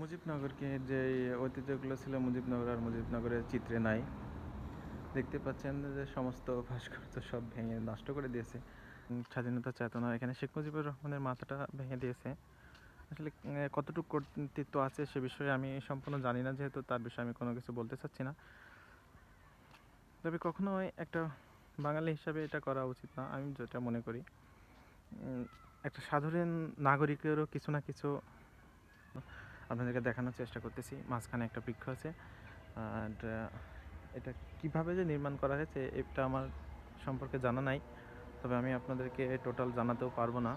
মুজিবনগরকে যে ঐতিহ্যগুলো ছিল মুজিবনগর আর মুজিবনগরের চিত্রে নাই। দেখতে পাচ্ছেন যে সমস্ত ভাস্কর্য সব ভেঙে নষ্ট করে দিয়েছে। স্বাধীনতা চেতনা, এখানে শেখ মুজিবুর রহমানের মাথাটা ভেঙে দিয়েছে। আসলে কতটুকু কর্তৃত্ব আছে সে বিষয়ে আমি সম্পূর্ণ জানি না, যেহেতু তার বিষয়ে আমি কোনো কিছু বলতে চাচ্ছি না। তবে কখনোই একটা বাঙালি হিসাবে এটা করা উচিত না, আমি যেটা মনে করি। একটা সাধারণ নাগরিকেরও কিছু না কিছু আপনাদেরকে দেখানোর চেষ্টা করতেছি। মাঝখানে একটা বৃক্ষ আছে। আর এটা কীভাবে যে নির্মাণ করা হয়েছে, এটা আমার সম্পর্কে জানা নাই। তবে আমি আপনাদেরকে টোটাল জানাতেও পারব না।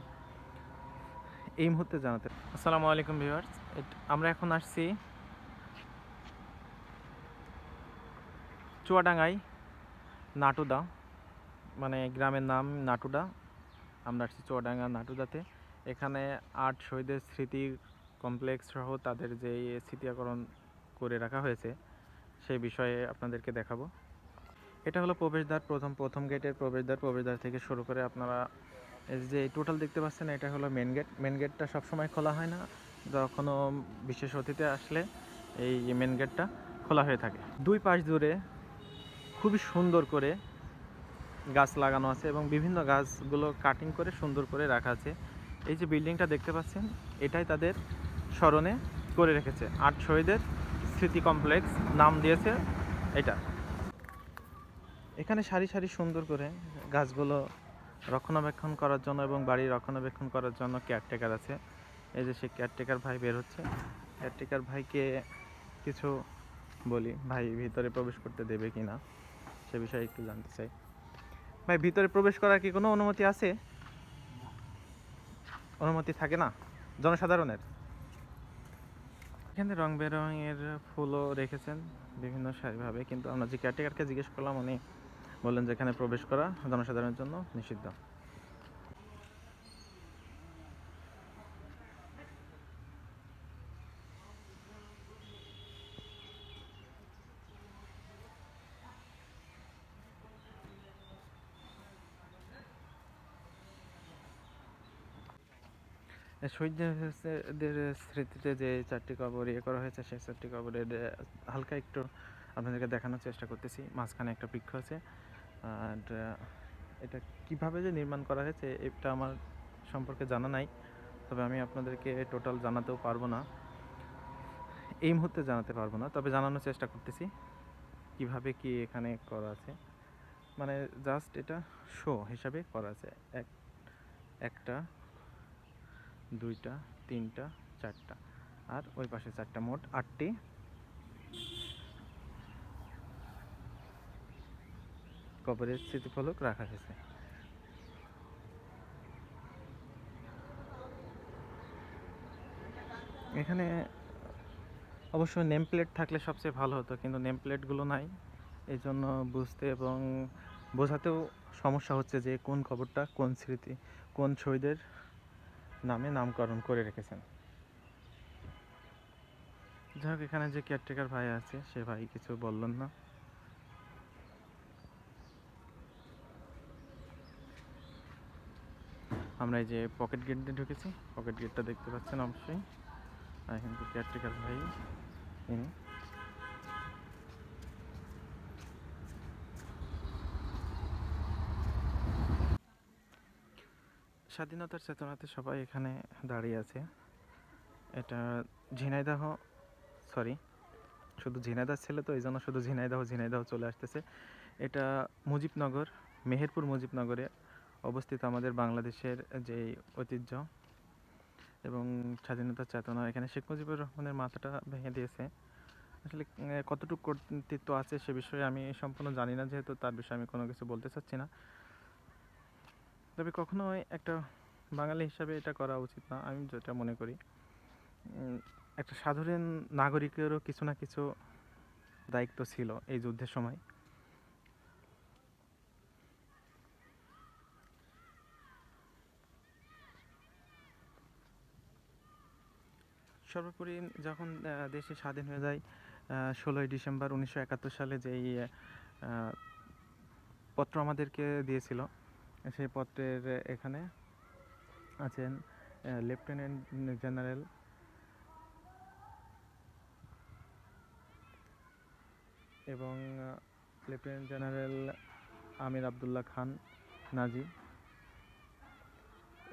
এই মুহূর্তে জানাতে আসসালামু আলাইকুম ভিউয়ার্স আমরা এখন আসছি চুয়াডাঙ্গাই নাটুদা। মানে গ্রামের নাম নাটুদা। আমরা আসছি চুয়াডাঙ্গা, নাটুদাতে। এখানে আট শহীদের স্মৃতি কমপ্লেক্স সহ তাদের যে স্মৃতিকরণ করে রাখা হয়েছে, সেই বিষয়ে আপনাদেরকে দেখাবো। এটা হলো প্রবেশদ্বার, প্রথম প্রথম গেটের প্রবেশদ্বার। প্রবেশদ্বার থেকে শুরু করে আপনারা যে টোটাল দেখতে পাচ্ছেন, এটা হলো মেন গেট মেন গেটটা সবসময় খোলা হয় না। যখনও বিশেষ অতিথি আসলে এই মেন গেটটা খোলা হয়ে থাকে। দুই পাশ জুড়ে খুবই সুন্দর করে গাছ লাগানো আছে এবং বিভিন্ন গাছগুলো কাটিং করে সুন্দর করে রাখা আছে। এই যে বিল্ডিংটা দেখতে পাচ্ছেন, এটাই তাদের স্মরণে করে রেখেছে। আট শহীদের স্মৃতি কমপ্লেক্স নাম দিয়েছে এটা। এখানে সারি সারি সুন্দর করে গাছগুলো রক্ষণাবেক্ষণ করার জন্য এবং বাড়ি রক্ষণাবেক্ষণ করার জন্য কেয়ারটেকার আছে। এই যে সে কেয়ারটেকার ভাই বের হচ্ছে। কেয়ারটেকার ভাইকে কিছু বলি, ভাই ভিতরে প্রবেশ করতে দেবে কি না, সে বিষয়ে একটু জানতে চাই। ভাই, ভিতরে প্রবেশ করার কি কোনো অনুমতি আছে? অনুমতি থাকে না? জনসাধারণের? এখানে রং বেরঙের ফুলও রেখেছেন বিভিন্ন সারিভাবে, কিন্তু আমরা যে ক্যাটেগারকে জিজ্ঞেস করলাম, উনি বললেন যে এখানে প্রবেশ করা জনসাধারণের জন্য নিষিদ্ধ। শহীদদের স্মৃতিতে যে চারটি কবর ইয়ে করা হয়েছে, সেই চারটি কবরের হালকা একটু আপনাদেরকে দেখানোর চেষ্টা করতেছি। মাঝখানে একটা বৃক্ষ আছে। আর এটা কীভাবে যে নির্মাণ করা হয়েছে, এটা আমার সম্পর্কে জানা নাই। তবে আমি আপনাদেরকে টোটাল জানাতেও পারব না। এই মুহূর্তে জানাতে পারব না, তবে জানানোর চেষ্টা করতেছি। কীভাবে কি এখানে করা আছে? মানে জাস্ট এটা শো হিসাবে করা আছে। এক, একটা দুইটা, তিনটা, চারটা। আর ওই পাশে চারটা, মোট আটটি। কবরের স্মৃতিফলক রাখা হয়েছে। এখানে অবশ্য নেম প্লেট থাকলে সবচেয়ে ভালো হতো, কিন্তু নেম প্লেটগুলো নাই। এই জন্য বুঝতে এবং বোঝাতেও সমস্যা হচ্ছে যে কোন খবরটা কোন স্মৃতি, কোন শহীদের নামে নামকরণ করে রেখেছেন। যাই হোক, এখানে যে কেয়ারটেকার ভাই আছে, সে ভাই কিছু বললেন না। আমরা এই যে পকেট গেট দিয়ে ঢুকেছি। পকেট গেটটা দেখতে পাচ্ছেন অবশ্যই। আর কিন্তু কেয়ারটেকার ভাই ইনি স্বাধীনতার চেতনাতে সবাই এখানে দাঁড়িয়ে আছে। এটা ঝিনাইদহ সরি শুধু ঝিনাইদহ ছেলে তো এই জন্য শুধু ঝিনাইদহ ঝিনাইদহ চলে আসতেছে। এটা মুজিবনগর, মেহেরপুর মুজিবনগরে অবস্থিত আমাদের বাংলাদেশের যে ঐতিহ্য এবং স্বাধীনতার চেতনা। এখানে শেখ মুজিবুর রহমানের মাথাটা ভেঙে দিয়েছে। আসলে কতটুকু কর্তৃত্ব আছে সে বিষয়ে আমি সম্পূর্ণ জানি না, যেহেতু তার বিষয়ে আমি কোনো কিছু বলতে চাচ্ছি না। তবে কখনোই একটা বাঙালি হিসাবে এটা করা উচিত না, আমি যেটা মনে করি। একটা সাধারণ নাগরিকেরও কিছু না কিছু দায়িত্ব ছিল এই যুদ্ধের সময়। সর্বোপরি যখন দেশে স্বাধীন হয়ে যায় ষোলোই ডিসেম্বর উনিশশো একাত্তর সালে যেই পত্র আমাদেরকে দিয়েছিল, সেই পত্রের এখানে আছেন লেফটেন্যান্ট জেনারেল এবং লেফটেন্যান্ট জেনারেল আমির আবদুল্লাহ খান নাজি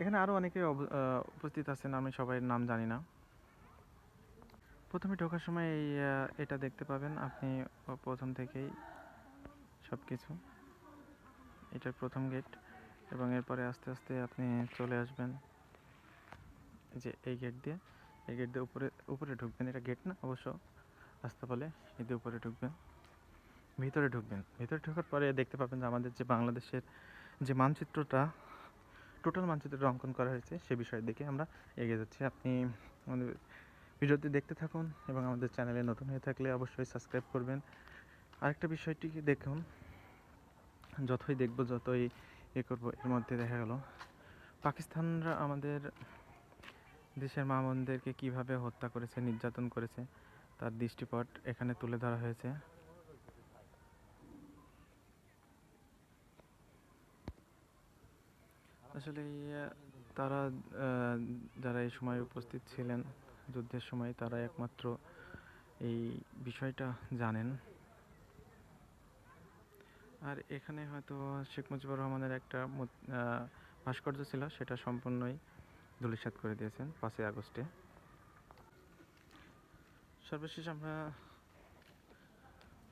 এখানে আরও অনেকে উপস্থিত আছেন, আমি সবাই নাম জানি না। প্রথমে ঢোকার সময় এই এটা দেখতে পাবেন, আপনি প্রথম থেকেই সব কিছু এটার প্রথম গেট এবং এরপরে আস্তে আস্তে আপনি চলে আসবেন যে এই গেট দিয়ে। এই গেট দিয়ে উপরে উপরে ঢুকবেন, এটা গেট না, অবশ্য রাস্তা বলে এই দিয়ে উপরে ঢুকবেন। ভিতরে ঢুকবেন। ভিতরে ঢোকার পরে দেখতে পাবেন যে আমাদের যে বাংলাদেশের যে মানচিত্রটা টোটাল মানচিত্রটা অঙ্কন করা হয়েছে, সে বিষয়ের দিকে আমরা এগিয়ে যাচ্ছি। আপনি আমাদের ভিডিওটি দেখতে থাকুন এবং আমাদের চ্যানেলে নতুন হয়ে থাকলে অবশ্যই সাবস্ক্রাইব করবেন। আরেকটা বিষয়টিকে দেখুন, যতই দেখব, যতই এ করব, এর মধ্যে দেখা গেল। পাকিস্তানরা আমাদের দেশের মা বোনদেরকে কীভাবে হত্যা করেছে, নির্যাতন করেছে, তার দৃষ্টিপট এখানে তুলে ধরা হয়েছে। আসলে, তারা যারা এই সময় উপস্থিত ছিলেন, যুদ্ধের সময়, তারা একমাত্র এই বিষয়টা জানেন। আর এখানে হয়তো শেখ মুজিবুর রহমানের একটা ভাস্কর্য ছিল, সেটা সম্পূর্ণই ধূলিসাৎ করে দিয়েছেন পাঁচই আগস্টে। সর্বশেষ আমরা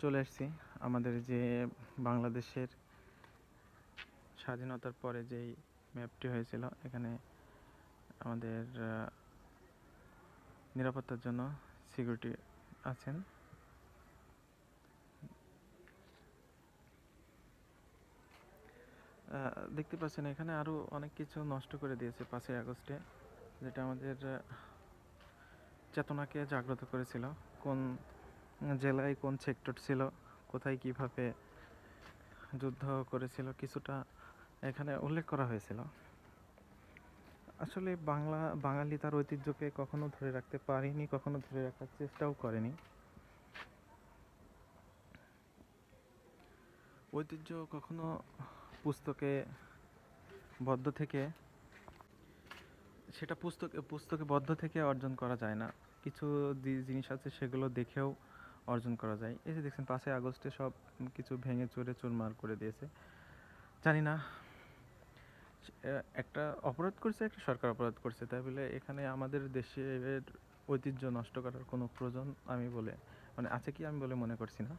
চলে আসছি আমাদের যে বাংলাদেশের স্বাধীনতার পরে যেই ম্যাপটি হয়েছিল, এখানে আমাদের নিরাপত্তার জন্য সিকিউরিটি আছেন। দেখতে পাচ্ছেন, এখানে আরও অনেক কিছু নষ্ট করে দিয়েছে পাঁচই আগস্টে, যেটা আমাদের চেতনাকে জাগ্রত করেছিল। কোন জেলায় কোন সেক্টর ছিল, কোথায় কীভাবে যুদ্ধ করেছিল, কিছুটা এখানে উল্লেখ করা হয়েছিল। আসলে বাংলা, বাঙালি তার ঐতিহ্যকে কখনো ধরে রাখতে পারেনি, কখনো ধরে রাখার চেষ্টাও করেনি। ঐতিহ্য কখনো পুস্তকে বদ্ধ থেকে, সেটা পুস্তকে পুস্তকে বদ্ধ থেকে অর্জন করা যায় না। কিছু জিনিস আছে সেগুলো দেখেও অর্জন করা যায়। এই যে দেখছেন, পাঁচই আগস্টে সব কিছু ভেঙে চুরে চুরমার করে দিয়েছে। জানি না একটা অপরাধ করছে, একটা সরকার অপরাধ করছে। তাই বলে এখানে আমাদের দেশের ঐতিহ্য নষ্ট করার কোনো প্রয়োজন আমি বলে মানে আছে কি আমি বলে মনে করছি না।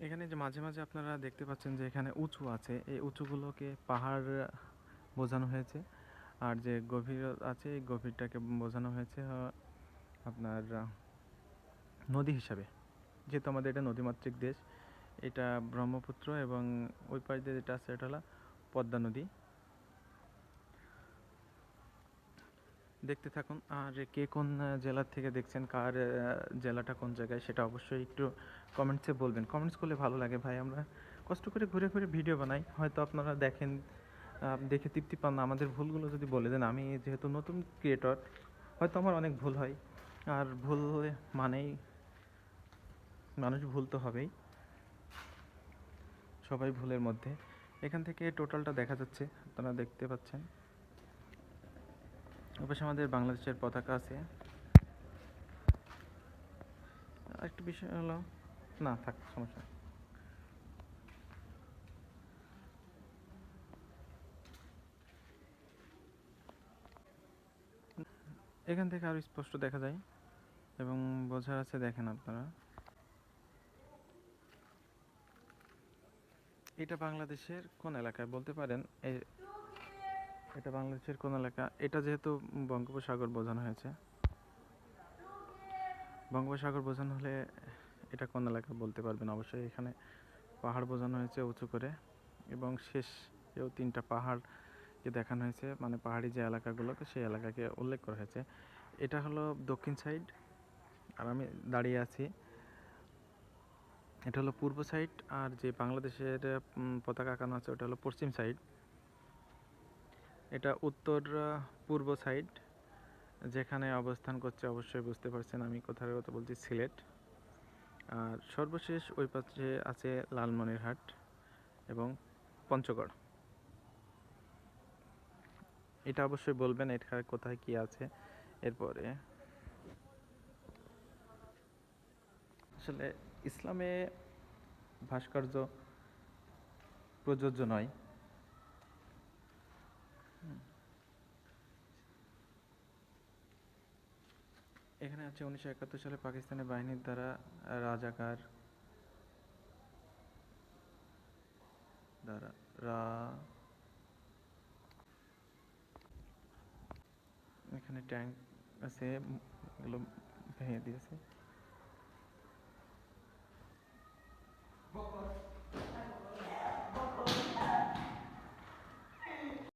এখানে যে মাঝে মাঝে আপনারা দেখতে পাচ্ছেন যে এখানে উঁচু আছে। এই উঁচুগুলোকে পাহাড় বোঝানো হয়েছে। আর যে গভীর আছে, এই গভীরটাকে বোঝানো হয়েছে আপনার নদী হিসাবে। যেহেতু আমাদের এটা নদীমাতৃক দেশ, এটা ব্রহ্মপুত্র এবং ওই পাশ দিয়ে যেটা আছে, এটা হলো পদ্মা নদী। দেখতে থাকুন। আর কে কোন জেলার থেকে দেখছেন, কার জেলাটা কোন জায়গায়, সেটা অবশ্যই একটু কমেন্টসে বলবেন। কমেন্টস করলে ভালো লাগে ভাই, আমরা কষ্ট করে ঘুরে ঘুরে ভিডিও বানাই। হয়তো আপনারা দেখেন দেখে তৃপ্তি পান না। আমাদের ভুলগুলো যদি বলে দেন, আমি যেহেতু নতুন ক্রিয়েটর হয়তো আমার অনেক ভুল হয়। আর ভুল মানেই মানুষ ভুল তো হবেই। সবাই ভুলের মধ্যে। এখান থেকে টোটালটা দেখা যাচ্ছে, আপনারা দেখতে পাচ্ছেন। অবশ্য আমাদের বাংলাদেশের পতাকা আছে। আরেকটা বিষয় হলো, না, থাক, সমস্যা এখান থেকে আরও স্পষ্ট দেখা যায় এবং বোঝার আছে দেখেন আপনারা। এটা বাংলাদেশের কোন এলাকায়? বলতে পারেন এটা বাংলাদেশের কোন এলাকা? এটা যেহেতু বঙ্গোপসাগর বোঝানো হয়েছে। বঙ্গোপসাগর বোঝানো হলে এটা কোন এলাকা বলতে পারবেন? অবশ্যই এখানে পাহাড় বোঝানো হয়েছে উঁচু করে এবং শেষ এও তিনটা পাহাড়কে দেখানো হয়েছে। মানে পাহাড়ি যে এলাকাগুলোকে সেই এলাকাকে উল্লেখ করা হয়েছে। এটা হলো দক্ষিণ সাইড, আর আমি দাঁড়িয়ে আছি। এটা হলো পূর্ব সাইড, আর যে বাংলাদেশের পতাকা আঁকানো আছে ওটা হলো পশ্চিম সাইড। এটা উত্তর পূর্ব সাইড যেখানে অবস্থান করছে, অবশ্যই বুঝতে পারছেন আমি কোথার কথা বলছি সিলেট। আর সর্বশেষ ওই পাশে আছে লালমনিরহাট এবং পঞ্চগড়। এটা অবশ্যই বলবেন, এটা কোথায় কি আছে, এরপরে। আসলে ইসলামে ভাস্কর্য প্রযোজ্য নয়। এখানে আছে উনিশশো একাত্তর সালে পাকিস্তানি বাহিনীর দ্বারা রাজাকার দ্বারা রা এখানে ট্যাঙ্ক আছে উম, এগুলো ভেঙে দিয়েছে।